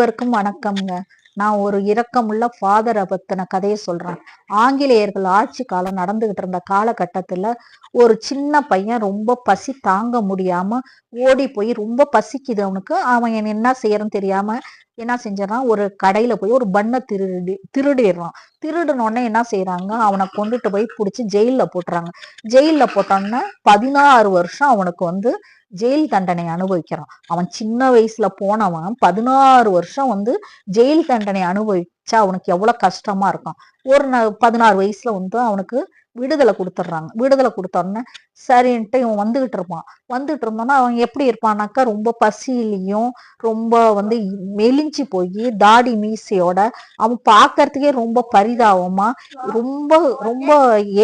அனைவருக்கும் வணக்கம்ங்க. நான் ஒரு இரக்கமுள்ள ஃபாதரை பத்தின கதையை சொல்றேன். ஆங்கிலேயர்கள் ஆட்சி காலம் நடந்துகிட்டு இருந்த காலகட்டத்துல ஒரு சின்ன பையன் ரொம்ப பசி தாங்க முடியாம ஓடி போய் ரொம்ப பசிக்குது அவனுக்கு. அவன் என்ன செய்யறன்னு தெரியாம என்ன செஞ்சிடறான் ஒரு கடையில போய் ஒரு பண்ணை திருடி திருடிடுறான். திருடினோடனே என்ன செய்யறாங்க அவனை கொண்டுட்டு போய் பிடிச்சி ஜெயில போட்டுறாங்க. ஜெயில போட்டோன்னே பதினாறு வருஷம் அவனுக்கு வந்து ஜெயில் தண்டனை அனுபவிக்கிறான். அவன் சின்ன வயசுல போனவன் பதினாறு வருஷம் வந்து ஜெயில் தண்டனை அனுபவிச்சா அவனுக்கு எவ்வளவு கஷ்டமா இருக்கும். ஒரு பதினாறு வயசுல வந்து அவனுக்கு விடுதலை கொடுத்துட்றாங்க. விடுதலை கொடுத்தோடனே சரின்ட்டு இவன் வந்துகிட்டு இருப்பான். வந்துட்டு இருந்தோன்னா அவன் எப்படி இருப்பானாக்கா ரொம்ப பசியிலையும் ரொம்ப வந்து மெலிஞ்சு போய் தாடி மீசையோட அவன் பார்க்கறதுக்கே ரொம்ப பரிதாபமா ரொம்ப ரொம்ப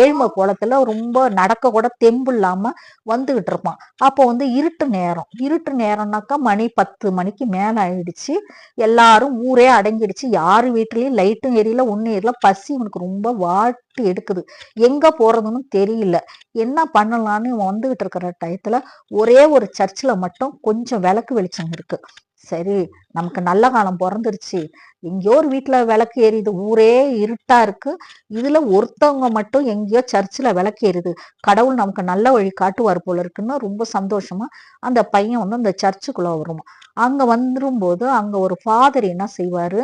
ஏழ்மை கோலத்துல ரொம்ப நடக்க கூட தெம்பு இல்லாம வந்துகிட்டு இருப்பான். அப்போ வந்து இருட்டு நேரம். இருட்டு நேரம்னாக்கா மணி பத்து மணிக்கு மேல ஆயிடுச்சு. எல்லாரும் ஊரே அடங்கிடுச்சு. யாரு வீட்லயும் லைட்டும் எரியல ஒன்னும் எரியல. பசி உனக்கு ரொம்ப வாட்டு எடுக்குது. எங்க போறதுன்னு தெரியல. என்ன பண்ணலாம்னு இவன் வந்துகிட்டு இருக்கிற டயத்துல ஒரே ஒரு சர்ச்சில் மட்டும் கொஞ்சம் விளக்கு வெளிச்சம் இருக்கு. சரி நமக்கு நல்ல காலம் பிறந்துருச்சு. எங்கேயோ ஒரு வீட்டில் விளக்கு எரியுது. ஊரே இருட்டா இருக்கு. இதுல ஒருத்தவங்க மட்டும் எங்கேயோ சர்ச்சில் விளக்கு எரியுது. கடவுள் நமக்கு நல்ல வழி காட்டுவார் போல இருக்குன்னு ரொம்ப சந்தோஷமா அந்த பையன் வந்து அந்த சர்ச்சுக்குள்ள வருமா அங்க வந்துரும்போது அங்க ஒரு ஃபாதர் என்ன செய்வாரு?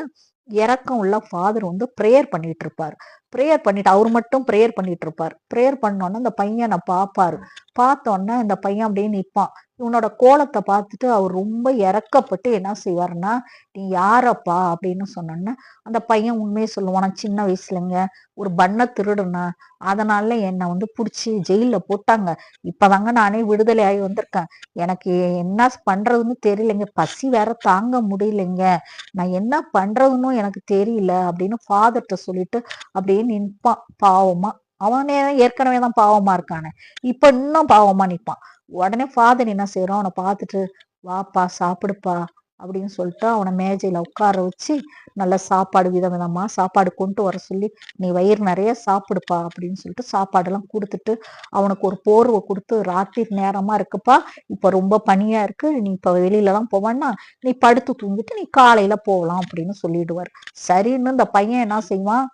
இறக்கம் உள்ள ஃபாதர் வந்து ப்ரேயர் பண்ணிட்டு இருப்பார். ப்ரேயர் பண்ணிட்டு அவர் மட்டும் ப்ரேயர் பண்ணிட்டு இருப்பார். ப்ரேயர் பண்ணோன்னே அந்த பையனை பார்ப்பாரு பார்த்தோன்னே அந்த பையன் அப்படியே நிற்பான் இவனோட கோலத்தை பார்த்துட்டு அவர் ரொம்ப இறக்கப்பட்டு என்ன செய்வாருன்னா நீ யாரப்பா? அப்படின்னு சொன்னோன்னா அந்த பையன் உண்மையை சொல்லுவான் நான் சின்ன வயசுலங்க ஒரு பண்ண திருடுனா அதனால என்னை வந்து பிடிச்சி ஜெயிலில் போட்டாங்க. இப்பதாங்க நானே விடுதலை ஆகி வந்திருக்கேன். எனக்கு என்ன பண்றதுன்னு தெரியலைங்க. பசி வேற தாங்க முடியலைங்க. நான் என்ன பண்ணுறதுன்னு எனக்கு தெரியல அப்படின்னு ஃபாதர்கிட்ட சொல்லிட்டு அப்படியே நிற்பான் பாவமா. அவனே ஏற்கனவே தான் பாவமா இருக்கானே. இப்ப இன்னும் பாவமா நிற்பான் உடனே ஃபாதர் என்ன செய்யறோம் அவனை பார்த்துட்டு வாப்பா சாப்பிடுப்பா அப்படின்னு சொல்லிட்டு அவனை மேஜையில உட்கார வச்சு நல்ல சாப்பாடு விதம் விதமா சாப்பாடு கொண்டு வர சொல்லி நீ வயிறு நிறைய சாப்பிடுப்பா அப்படின்னு சொல்லிட்டு சாப்பாடெல்லாம் கொடுத்துட்டு அவனுக்கு ஒரு போர்வை கொடுத்து ராத்திரி நேரமா இருக்குப்பா இப்ப ரொம்ப பனியா இருக்கு நீ இப்ப வெளியிலலாம் போவான்னா நீ படுத்து தூங்கிட்டு நீ காலையில போகலாம் அப்படின்னு சொல்லிடுவார். சரின்னு இந்த பையன் என்ன செய்வான்?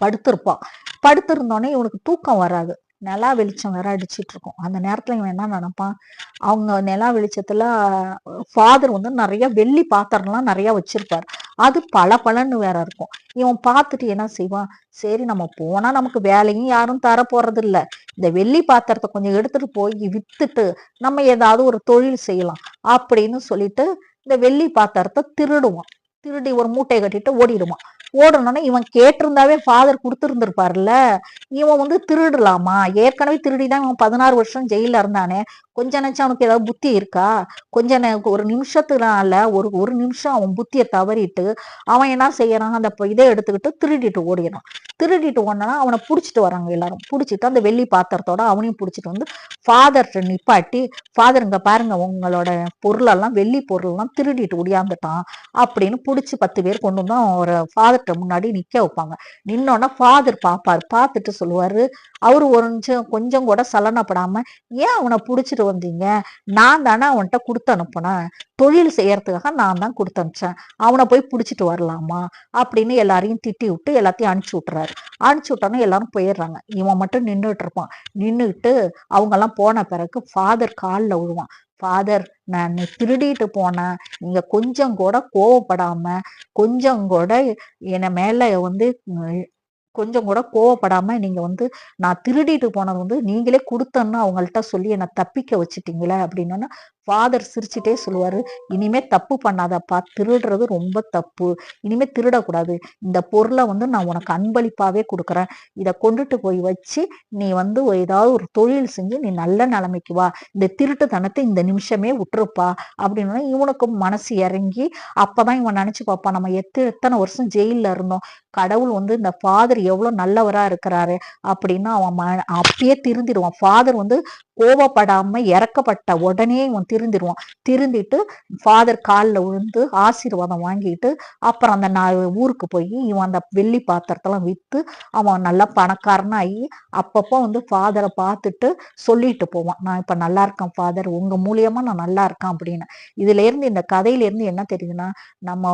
படுத்திருப்பான். படுத்திருந்தோடனே இவனுக்கு தூக்கம் வராது. நிலா வெளிச்சம் வேற அடிச்சிட்டு இருக்கும். அந்த நேரத்துல இவன் என்ன நினைப்பான்? அவங்க நிலா வெளிச்சத்துல ஃபாதர் வந்து நிறைய வெள்ளி பாத்திரம்லாம் நிறைய வச்சிருப்பாரு. அது பல பலன்னு வேற இருக்கும். இவன் பார்த்துட்டு என்ன செய்வான்? சரி நம்ம போனா நமக்கு வேலையும் யாரும் தர போறது இல்ல இந்த வெள்ளி பாத்திரத்தை கொஞ்சம் எடுத்துட்டு போய் வித்துட்டு நம்ம ஏதாவது ஒரு தொழில் செய்யலாம் அப்படின்னு சொல்லிட்டு இந்த வெள்ளி பாத்திரத்தை திருடுவான். திருடி ஒரு மூட்டையை கட்டிட்டு ஓடிடுவான் ஓடணும்னா இவன் கேட்டிருந்தாவே ஃபாதர் கொடுத்துருந்துருப்பார்ல இவன் வந்து திருடலாமா? ஏற்கனவே திருடிதான் இவன் பதினாறு வருஷம் ஜெயில இருந்தானே. கொஞ்ச நினைச்சா அவனுக்கு ஏதாவது புத்தி இருக்கா? கொஞ்ச ஒரு நிமிஷத்துனால ஒரு ஒரு நிமிஷம் அவன் புத்தியை தவறிட்டு அவன் என்ன செய்யறான்? அந்த இதை எடுத்துக்கிட்டு திருடிட்டு ஓடிடுறான். திருடிட்டு ஒன்னா அவனை புடிச்சிட்டு வராங்க எல்லாரும். புடிச்சிட்டு அந்த வெள்ளி பாத்திரத்தோட அவனையும் புடிச்சிட்டு வந்து ஃபாதர்கிட்ட நிப்பாட்டி ஃபாதர் இங்க பாருங்க உங்களோட பொருளெல்லாம் வெள்ளி பொருளெல்லாம் திருடிட்டு ஒடியாந்துட்டான் அப்படின்னு புடிச்சு பத்து பேர் கொண்டு வந்து ஒரு ஃபாதர்கிட்ட முன்னாடி நிக்க வைப்பாங்க. நின்னோன்னா ஃபாதர் பாப்பாரு. பார்த்துட்டு சொல்லுவாரு அவரு ஒரு நிமிஷம் கொஞ்சம் கூட சலனப்படாம ஏன் அவனை புடிச்சிட்டு வந்தீங்க? நான் தானே அவன்கிட்ட கொடுத்து அனுப்புனேன். தொழில் செய்யறதுக்காக நான் தான் கொடுத்து அனுப்பிச்சேன். அவனை போய் பிடிச்சிட்டு வரலாமா? அப்படின்னு எல்லாரையும் திட்டி விட்டு எல்லாத்தையும் அனுப்பிச்சு விட்டுறாரு. அனுப்பிச்சி விட்டோன்னே எல்லாரும் போயிடுறாங்க. இவன் மட்டும் நின்றுட்டு இருப்பான். நின்றுட்டு அவங்கெல்லாம் போன பிறகு ஃபாதர் காலில் விழுவான். ஃபாதர் நான் திருடிட்டு போனேன் நீங்கள் கொஞ்சம் கூட கோவப்படாம கொஞ்சம் கூட என்னை மேலே வந்து கொஞ்சம் கூட கோவப்படாம நீங்க வந்து நான் திருடிட்டு போனது வந்து நீங்களே கொடுத்தன்னு அவங்கள்ட்ட சொல்லி என்னை தப்பிக்க வச்சுட்டீங்களே அப்படின்னா ஃபாதர் சிரிச்சுட்டே சொல்லுவாரு இனிமே தப்பு பண்ணாதப்பா திருடுறது ரொம்ப தப்பு இனிமே திருடக்கூடாது. இந்த பொருளை வந்து நான் உனக்கு அன்பளிப்பாவே கொடுக்குறேன். இதை கொண்டுட்டு போய் வச்சு நீ வந்து ஏதாவது ஒரு தொழில் செஞ்சு நீ நல்ல நிலைமைக்கு வா. இந்த திருட்டு தனத்தை இந்த நிமிஷமே விட்டுருப்பா. அப்படின்னா இவனுக்கு மனசு இறங்கி அப்பதான் இவன் நினைச்சு பார்ப்பான் நம்ம எத்து எத்தனை வருஷம் ஜெயிலில் இருந்தோம். கடவுள் வந்து இந்த ஃபாதர் எவ்வளோ நல்லவரா இருக்கிறாரு அப்படின்னு அவன் அப்பயே திருந்திடுவான். ஃபாதர் வந்து கோவப்படாம இறக்கப்பட்ட உடனே இவன் திரு திருந்திடுவான் திருந்திட்டு ஃபாதர் காலில் விழுந்து ஆசீர்வாதம் வாங்கிட்டு அப்புறம் அந்த நான் ஊருக்கு போய் இவன் அந்த வெள்ளி பாத்திரத்தெல்லாம் விற்று அவன் நல்லா பணக்காரனாகி அப்பப்போ வந்து ஃபாதரை பார்த்துட்டு சொல்லிட்டு போவான். நான் இப்போ நல்லா இருக்கேன் ஃபாதர் உங்கள் மூலியமாக நான் நல்லா இருக்கேன் அப்படின்னு. இதுலேருந்து இந்த கதையிலேருந்து என்ன தெரியுதுன்னா நம்ம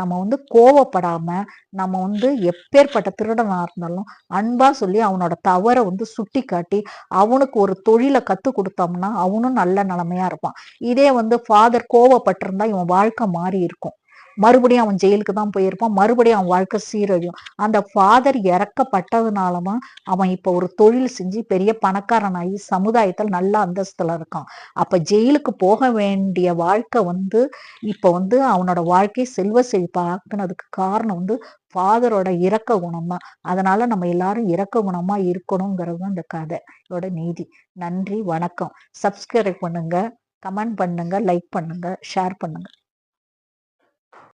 நம்ம வந்து கோவப்படாமல் நம்ம வந்து எப்பேற்பட்ட திருடனாக இருந்தாலும் அன்பா சொல்லி அவனோட தவறை வந்து சுட்டி காட்டி அவனுக்கு ஒரு தொழிலை கற்றுக் கொடுத்தோம்னா அவனும் நல்ல நிலைமையா இருப்பான். இதே வந்து ஃபாதர் கோவப்பட்டிருந்தா இவன் வாழ்க்கை மாறி இருக்கும். மறுபடியும் அவன் ஜெயிலுக்கு தான் போயிருப்பான். மறுபடியும் அவன் வாழ்க்கை சீரழியும். அந்த ஃபாதர் இறக்கப்பட்டதுனாலதான் அவன் இப்ப ஒரு தொழில் செஞ்சு பெரிய பணக்காரனாகி சமுதாயத்தில் நல்ல அந்தஸ்துல இருக்கான். அப்ப ஜெயிலுக்கு போக வேண்டிய வாழ்க்கை வந்து இப்ப வந்து அவனோட வாழ்க்கை செல்வ செழிப்பாக்குனதுக்கு காரணம் வந்து ஃபாதரோட இறக்க குணம் தான் அதனால நம்ம எல்லாரும் இறக்க குணமா இருக்கணுங்கிறது தான் இந்த கதையோட நீதி. நன்றி வணக்கம். சப்ஸ்கிரைப் பண்ணுங்க. கமெண்ட் பண்ணுங்க லைக் பண்ணுங்க ஷேர் பண்ணுங்க.